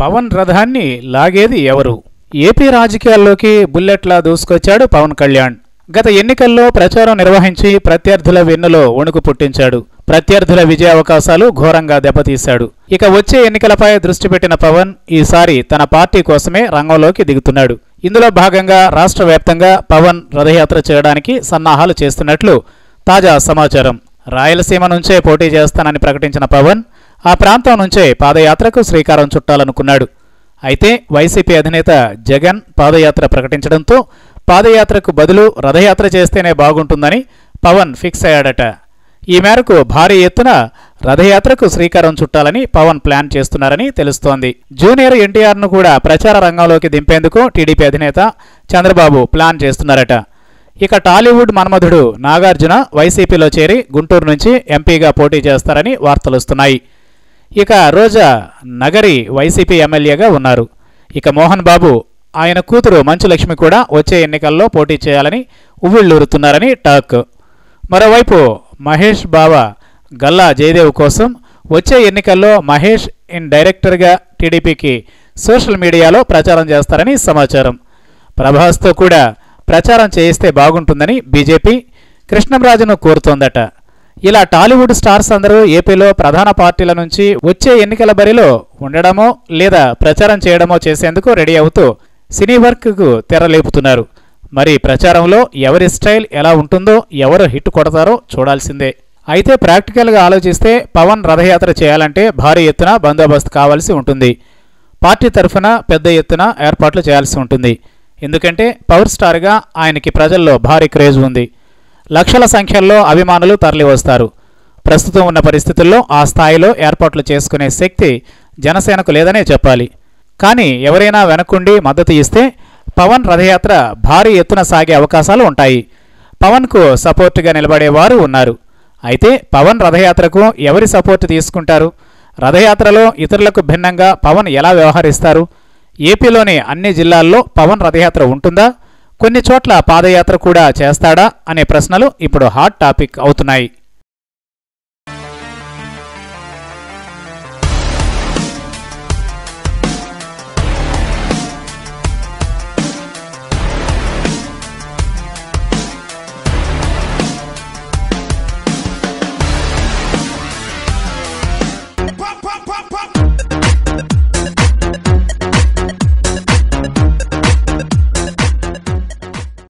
పవన్ రథాన్ని లాగేది ఎవరు? ఏపీ రాజకీయాల్లోకి బుల్లెట్లా దూసుకొచ్చాడు పవన్ కళ్యాణ్. గత ఎన్నికల్లో ప్రచారం నిర్వహించి ప్రత్యర్థుల వెన్నులో వణుకు పుట్టించాడు. ప్రత్యర్థుల విజయ అవకాశాలు ఘోరంగా దెబ్బతీశాడు. ఇక వచ్చే ఎన్నికలపై దృష్టి పెట్టిన పవన్ ఈసారి తన పార్టీ కోసమే రంగంలోకి దిగుతున్నాడు. ఇందులో భాగంగా రాష్ట్ర వ్యాప్తంగా పవన్ రథయాత్ర చేయడానికి సన్నాహాలు చేస్తున్నట్లు తాజా సమాచారం. రాయలసీమ నుంచే పోటీ చేస్తానని ప్రకటించిన పవన్ ఆ ప్రాంతం నుంచే పాదయాత్రకు శ్రీకారం చుట్టాలనుకున్నాడు. అయితే వైసీపీ అధినేత జగన్ పాదయాత్ర ప్రకటించడంతో పాదయాత్రకు బదులు రథయాత్ర చేస్తేనే బాగుంటుందని పవన్ ఫిక్స్ అయ్యాడట. ఈ మేరకు భారీ ఎత్తున రథయాత్రకు శ్రీకారం చుట్టాలని పవన్ ప్లాన్ చేస్తున్నారని తెలుస్తోంది. జూనియర్ ఎన్టీఆర్ను కూడా ప్రచార రంగంలోకి దింపేందుకు టీడీపీ అధినేత చంద్రబాబు ప్లాన్ చేస్తున్నారట. ఇక టాలీవుడ్ మన్మధుడు నాగార్జున వైసీపీలో చేరి గుంటూరు నుంచి ఎంపీగా పోటీ చేస్తారని వార్తలొస్తున్నాయి ఇక రోజా నగరి వైసీపీ ఎమ్మెల్యేగా ఉన్నారు. ఇక మోహన్ బాబు ఆయన కూతురు మంచులక్ష్మి కూడా వచ్చే ఎన్నికల్లో పోటీ చేయాలని ఉవ్విళ్ళూరుతున్నారని టాక్. మరోవైపు మహేష్ బావ గల్లా జయదేవ్ కోసం వచ్చే ఎన్నికల్లో మహేష్ ఇన్ డైరెక్టర్గా టీడీపీకి సోషల్ మీడియాలో ప్రచారం చేస్తారని సమాచారం. ప్రభాస్తో కూడా ప్రచారం చేయిస్తే బాగుంటుందని బీజేపీ కృష్ణంరాజును కోరుతోందట. ఇలా టాలీవుడ్ స్టార్స్ అందరూ ఏపీలో ప్రధాన పార్టీల నుంచి వచ్చే ఎన్నికల బరిలో ఉండడమో లేదా ప్రచారం చేయడమో చేసేందుకు రెడీ అవుతూ సినీ వర్క్కు తెరలేపుతున్నారు. మరి ప్రచారంలో ఎవరి స్టైల్ ఎలా ఉంటుందో ఎవరు హిట్ కొడతారో చూడాల్సిందే. అయితే ప్రాక్టికల్గా ఆలోచిస్తే పవన్ రథయాత్ర చేయాలంటే భారీ ఎత్తున బందోబస్తు కావాల్సి ఉంటుంది. పార్టీ తరఫున పెద్ద ఎత్తున ఏర్పాట్లు చేయాల్సి ఉంటుంది. ఎందుకంటే పవర్ స్టార్గా ఆయనకి ప్రజల్లో భారీ క్రేజ్ ఉంది. లక్షల సంఖ్యలో అభిమానులు తరలివస్తారు. ప్రస్తుతం ఉన్న పరిస్థితుల్లో ఆ స్థాయిలో ఏర్పాట్లు చేసుకునే శక్తి జనసేనకు లేదనే చెప్పాలి. కానీ ఎవరైనా వెనక్కుండి మద్దతు ఇస్తే పవన్ రథయాత్ర భారీ ఎత్తున సాగే అవకాశాలు ఉంటాయి. పవన్కు సపోర్టుగా నిలబడేవారు ఉన్నారు. అయితే పవన్ రథయాత్రకు ఎవరి సపోర్ట్ తీసుకుంటారు? రథయాత్రలో ఇతరులకు భిన్నంగా పవన్ ఎలా వ్యవహరిస్తారు? ఏపీలోని అన్ని జిల్లాల్లో పవన్ రథయాత్ర ఉంటుందా? కొన్ని చోట్ల పాదయాత్ర కూడా చేస్తాడా అనే ప్రశ్నలు ఇప్పుడు హాట్ టాపిక్ అవుతున్నాయి.